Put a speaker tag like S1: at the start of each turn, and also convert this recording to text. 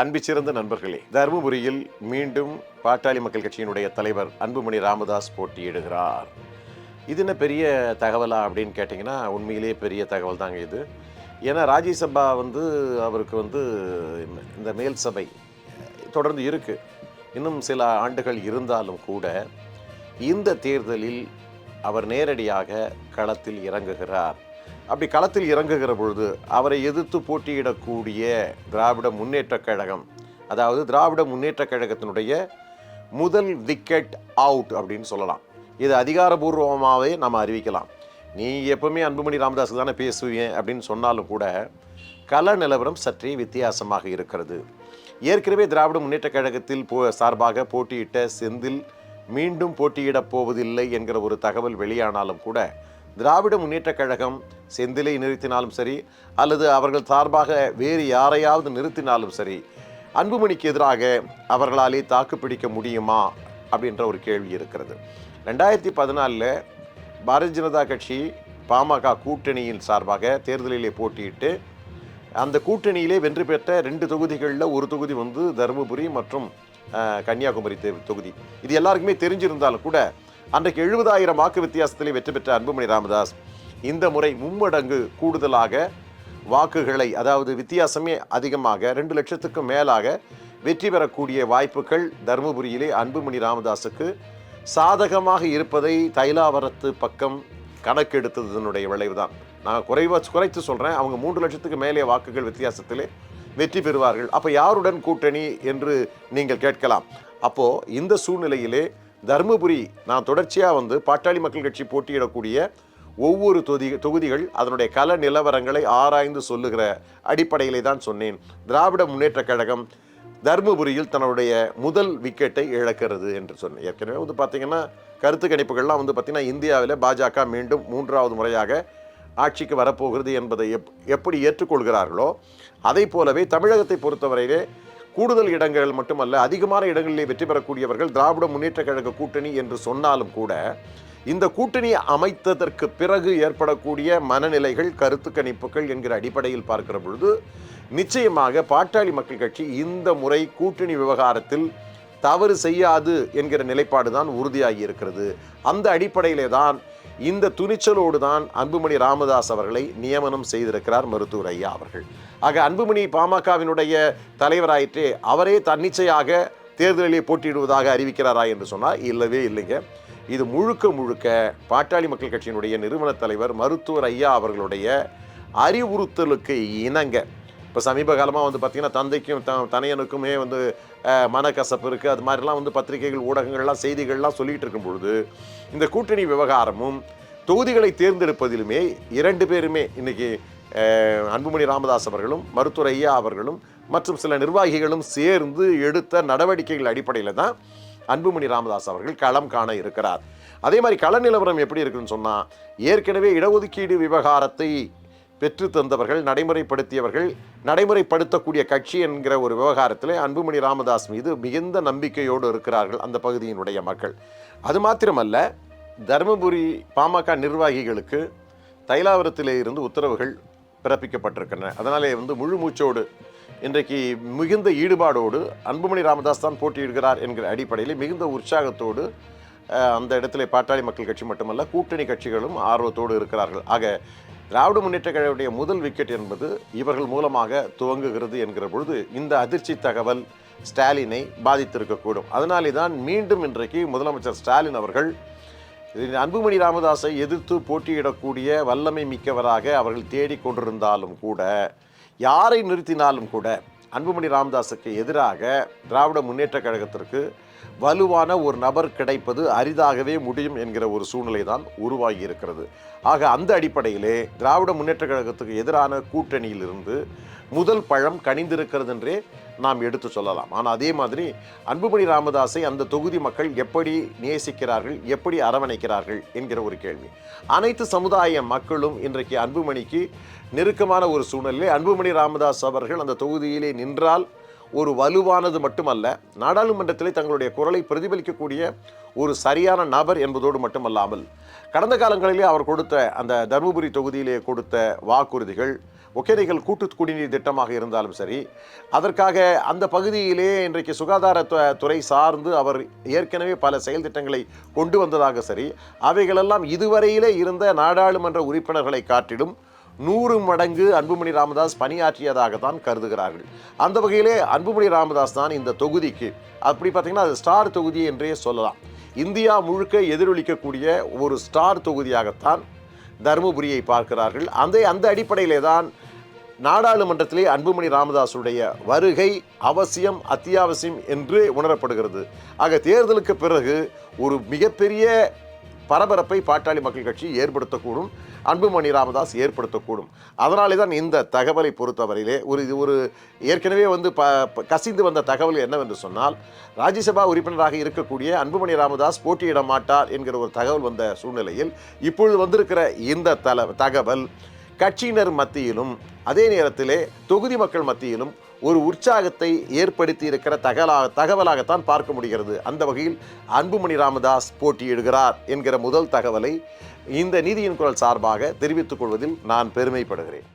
S1: அன்பு சிறந்த நண்பர்களே தருமபுரியில் மீண்டும் பாட்டாளி மக்கள் கட்சியினுடைய தலைவர் அன்புமணி ராமதாஸ் போட்டியிடுகிறார். இது என்ன பெரிய தகவலா அப்படின்னு கேட்டிங்கன்னா உண்மையிலேயே பெரிய தகவல் தாங்க இது. ஏன்னா ராஜ்யசபா வந்து அவருக்கு வந்து இந்த மேல் சபை தொடர்ந்து இருக்குது இன்னும் சில ஆண்டுகள் இருந்தாலும் கூட இந்த தேர்தலில் அவர் நேரடியாக களத்தில் இறங்குகிறார். அப்படி களத்தில் இறங்குகிற பொழுது அவரை எதிர்த்து போட்டியிடக்கூடிய திராவிட முன்னேற்றக் கழகம் அதாவது திராவிட முன்னேற்ற கழகத்தினுடைய முதல் விக்கெட் அவுட் அப்படின்னு சொல்லலாம். இது அதிகாரபூர்வமாகவே நம்ம அறிவிக்கலாம். நீ எப்பவுமே அன்புமணி ராமதாஸ் தானே பேசுவீங்க அப்படின்னு சொன்னாலும் கூட கல நிலவரம் சற்றே வித்தியாசமாக இருக்கிறது. ஏற்கனவே திராவிட முன்னேற்றக் கழகத்தில் போ சார்பாக போட்டியிட்ட செந்தில் மீண்டும் போட்டியிடப் போவதில்லை என்கிற ஒரு தகவல் வெளியானாலும் கூட திராவிட முன்னேற்றக் கழகம் செந்திலை நிறுத்தினாலும் சரி அல்லது அவர்கள் சார்பாக வேறு யாரையாவது நிறுத்தினாலும் சரி அன்புமணிக்கு எதிராக அவர்களாலே தாக்குப்பிடிக்க முடியுமா அப்படின்ற ஒரு கேள்வி இருக்கிறது. ரெண்டாயிரத்தி பதினாலில் பாரதிய ஜனதா கட்சி பாமக கூட்டணியின் சார்பாக தேர்தலிலே போட்டியிட்டு அந்த கூட்டணியிலே வென்று பெற்ற ரெண்டு தொகுதிகளில் ஒரு தொகுதி வந்து தருமபுரி மற்றும் கன்னியாகுமரி தொகுதி. இது எல்லாருக்குமே தெரிஞ்சிருந்தாலும் கூட அன்றைக்கு எழுபதாயிரம் வாக்கு வித்தியாசத்திலே வெற்றி பெற்ற அன்புமணி ராமதாஸ் இந்த முறை மும்மடங்கு கூடுதலாக வாக்குகளை அதாவது வித்தியாசமே அதிகமாக ரெண்டு லட்சத்துக்கும் மேலாக வெற்றி பெறக்கூடிய வாய்ப்புகள் தருமபுரியிலே அன்புமணி ராமதாஸுக்கு சாதகமாக இருப்பதை தைலாவரத்து பக்கம் கணக்கெடுத்ததனுடைய விளைவுதான். நான் குறைவா குறைத்து சொல்கிறேன் அவங்க மூன்று லட்சத்துக்கு மேலே வாக்குகள் வித்தியாசத்திலே வெற்றி பெறுவார்கள். அப்போ யாருடன் கூட்டணி என்று நீங்கள் கேட்கலாம். அப்போது இந்த சூழ்நிலையிலே தருமபுரி நான் தொடர்ச்சியாக வந்து பாட்டாளி மக்கள் கட்சி போட்டியிடக்கூடிய ஒவ்வொரு தொகுதி தொகுதிகள் அதனுடைய கல நிலவரங்களை ஆராய்ந்து சொல்லுகிற அடிப்படையிலே தான் சொன்னேன். திராவிட முன்னேற்றக் கழகம் தருமபுரியில் தன்னுடைய முதல் விக்கெட்டை இழக்கிறது என்று சொன்னேன். ஏற்கனவே வந்து பார்த்திங்கன்னா கருத்து கணிப்புகள்லாம் வந்து பார்த்திங்கன்னா இந்தியாவில் பாஜக மீண்டும் மூன்றாவது முறையாக ஆட்சிக்கு வரப்போகிறது என்பதை எப் எப்படி ஏற்றுக்கொள்கிறார்களோ அதை போலவே தமிழகத்தை பொறுத்தவரையிலே கூடுதல் இடங்கள் மட்டுமல்ல அதிகமான இடங்களிலே வெற்றி பெறக்கூடியவர்கள் திராவிட முன்னேற்ற கழக கூட்டணி என்று சொன்னாலும் கூட இந்த கூட்டணியை அமைத்ததற்கு பிறகு ஏற்படக்கூடிய மனநிலைகள் கருத்து கணிப்புகள் என்கிற அடிப்படையில் பார்க்கிற பொழுது நிச்சயமாக பாட்டாளி மக்கள் கட்சி இந்த முறை கூட்டணி விவகாரத்தில் தவறு செய்யாது என்கிற நிலைப்பாடு தான் உறுதியாகி இருக்கிறது. அந்த அடிப்படையிலே தான் இந்த துணிச்சலோடு தான் அன்புமணி ராமதாஸ் அவர்களை நியமனம் செய்திருக்கிறார் மருத்துவர் ஐயா அவர்கள். ஆக அன்புமணி பாமகவினுடைய தலைவராயிற்றே அவரே தன்னிச்சையாக தேர்தலிலே போட்டியிடுவதாக அறிவிக்கிறாரா என்று சொன்னால் இல்லவே இல்லைங்க. இது முழுக்க முழுக்க பாட்டாளி மக்கள் கட்சியினுடைய நிறுவன தலைவர் மருத்துவர் ஐயா அவர்களுடைய அறிவுறுத்தலுக்கு இணங்க. இப்போ சமீப காலமாக வந்து பார்த்திங்கன்னா தந்தைக்கும் த தனையனுக்குமே வந்து மனக்கசப்பு இருக்குது அது மாதிரிலாம் வந்து பத்திரிகைகள் ஊடகங்கள்லாம் செய்திகள்லாம் சொல்லிகிட்டு இருக்கும் பொழுது இந்த கூட்டணி விவகாரமும் தொகுதிகளை தேர்ந்தெடுப்பதிலுமே இரண்டு பேருமே இன்றைக்கி அன்புமணி ராமதாஸ் அவர்களும் மருத்துவர் ஐயா அவர்களும் மற்றும் சில நிர்வாகிகளும் சேர்ந்து எடுத்த நடவடிக்கைகள் அடிப்படையில் தான் அன்புமணி ராமதாஸ் அவர்கள் களம் காண இருக்கிறார். அதே மாதிரி கள நிலவரம் எப்படி இருக்குன்னு சொன்னால் ஏற்கனவே இடஒதுக்கீடு விவகாரத்தை பெற்று தந்தவர்கள் நடைமுறைப்படுத்தியவர்கள் நடைமுறைப்படுத்தக்கூடிய கட்சி என்கிற ஒரு விவகாரத்தில் அன்புமணி ராமதாஸ் மீது மிகுந்த நம்பிக்கையோடு இருக்கிறார்கள் அந்த பகுதியினுடைய மக்கள். அது மாத்திரமல்ல தருமபுரி பாமக நிர்வாகிகளுக்கு தைலாவரத்திலே இருந்து உத்தரவுகள் பிறப்பிக்கப்பட்டிருக்கின்றன. அதனாலே வந்து முழு மூச்சோடு இன்றைக்கு மிகுந்த ஈடுபாடோடு அன்புமணி ராமதாஸ் தான் போட்டியிடுகிறார் என்கிற அடிப்படையில் மிகுந்த உற்சாகத்தோடு அந்த இடத்துல பாட்டாளி மக்கள் கட்சி மட்டுமல்ல கூட்டணி கட்சிகளும் ஆர்வத்தோடு இருக்கிறார்கள். ஆக திராவிட முன்னேற்ற கழகத்துடைய முதல் விக்கெட் என்பது இவர்கள் மூலமாக துவங்குகிறது என்கிற பொழுது இந்த அதிர்ச்சி தகவல் ஸ்டாலினை பாதித்திருக்கக்கூடும். அதனாலே தான் மீண்டும் இன்றைக்கு முதலமைச்சர் ஸ்டாலின் அவர்கள் அன்புமணி ராமதாஸை எதிர்த்து போட்டியிடக்கூடிய வல்லமை மிக்கவராக அவர்கள் தேடிக்கொண்டிருந்தாலும் கூட யாரை நிறுத்தினாலும் கூட அன்புமணி ராமதாஸுக்கு எதிராக திராவிட முன்னேற்ற கழகத்திற்கு வலுவான ஒரு நபர் கிடைப்பது அரிதாகவே முடியும் என்கிற ஒரு சூழ்நிலை தான் உருவாகி இருக்கிறது ஆக அந்த அடிப்படையிலே திராவிட முன்னேற்ற கழகத்துக்கு எதிரான கூட்டணியிலிருந்து முதல் பழம் கனிந்திருக்கிறது என்றே நாம் எடுத்து சொல்லலாம். ஆனால் அதே மாதிரி அன்புமணி ராமதாஸை அந்த தொகுதி மக்கள் எப்படி நேசிக்கிறார்கள் எப்படி அரவணைக்கிறார்கள் என்கிற ஒரு கேள்வி. அனைத்து சமுதாய மக்களும் இன்றைக்கு அன்புமணிக்கு நெருக்கமான ஒரு சூழ்நிலை அன்புமணி ராமதாஸ் அவர்கள் அந்த தொகுதியிலே நின்றால் ஒரு வலுவானது மட்டுமல்ல நாடாளுமன்றத்திலே தங்களுடைய குரலை பிரதிபலிக்கக்கூடிய ஒரு சரியான நபர் என்பதோடு மட்டுமல்லாமல் கடந்த காலங்களிலே அவர் கொடுத்த அந்த தருமபுரி தொகுதியிலே கொடுத்த வாக்குறுதிகள் ஒகேனக்கல் கூட்டு குடிநீர் திட்டமாக இருந்தாலும் சரி அதற்காக அந்த பகுதியிலே இன்றைக்கு சுகாதார துறை சார்ந்து அவர் ஏற்கனவே பல செயல் திட்டங்களை கொண்டு வந்ததாக சரி அவைகளெல்லாம் இதுவரையிலே இருந்த நாடாளுமன்ற உறுப்பினர்களை காட்டிலும் நூறு மடங்கு அன்புமணி ராமதாஸ் பணியாற்றியதாகத்தான் கருதுகிறார்கள். அந்த வகையிலே அன்புமணி ராமதாஸ் தான் இந்த தொகுதிக்கு அப்படி பார்த்தீங்கன்னா அது ஸ்டார் தொகுதி என்றே சொல்லலாம். இந்தியா முழுக்க எதிரொலிக்கக்கூடிய ஒரு ஸ்டார் தொகுதியாகத்தான் தருமபுரியை பார்க்கிறார்கள். அந்த அந்த அடிப்படையிலே தான் நாடாளுமன்றத்திலே அன்புமணி ராமதாசுடைய வருகை அவசியம் அத்தியாவசியம் என்று உணரப்படுகிறது. ஆக தேர்தலுக்கு பிறகு ஒரு மிகப்பெரிய பரபரப்பை பாட்டாளி மக்கள் கட்சி ஏற்படுத்தக்கூடும் அன்புமணி ராமதாஸ் ஏற்படுத்தக்கூடும். அதனாலே தான் இந்த தகவலை பொறுத்தவரையிலே ஒரு இது ஒரு ஏற்கனவே வந்து ப ப- கசிந்து வந்த தகவல் என்னவென்று சொன்னால் ராஜ்யசபா உறுப்பினராக இருக்கக்கூடிய அன்புமணி ராமதாஸ் போட்டியிட மாட்டார் என்கிற ஒரு தகவல் வந்த சூழ்நிலையில் இப்பொழுது வந்திருக்கிற இந்த தல தகவல் கட்சியினர் மத்தியிலும் அதே நேரத்திலே தொகுதி மக்கள் மத்தியிலும் ஒரு உற்சாகத்தை ஏற்படுத்தி இருக்கிற தகவலாக தகவலாகத்தான் பார்க்க முடிகிறது. அந்த வகையில் அன்புமணி ராமதாஸ் போட்டியிடுகிறார் என்கிற முதல் தகவலை இந்த நீதியின் குரல் சார்பாக தெரிவித்துக் கொள்வதில் நான் பெருமைப்படுகிறேன்.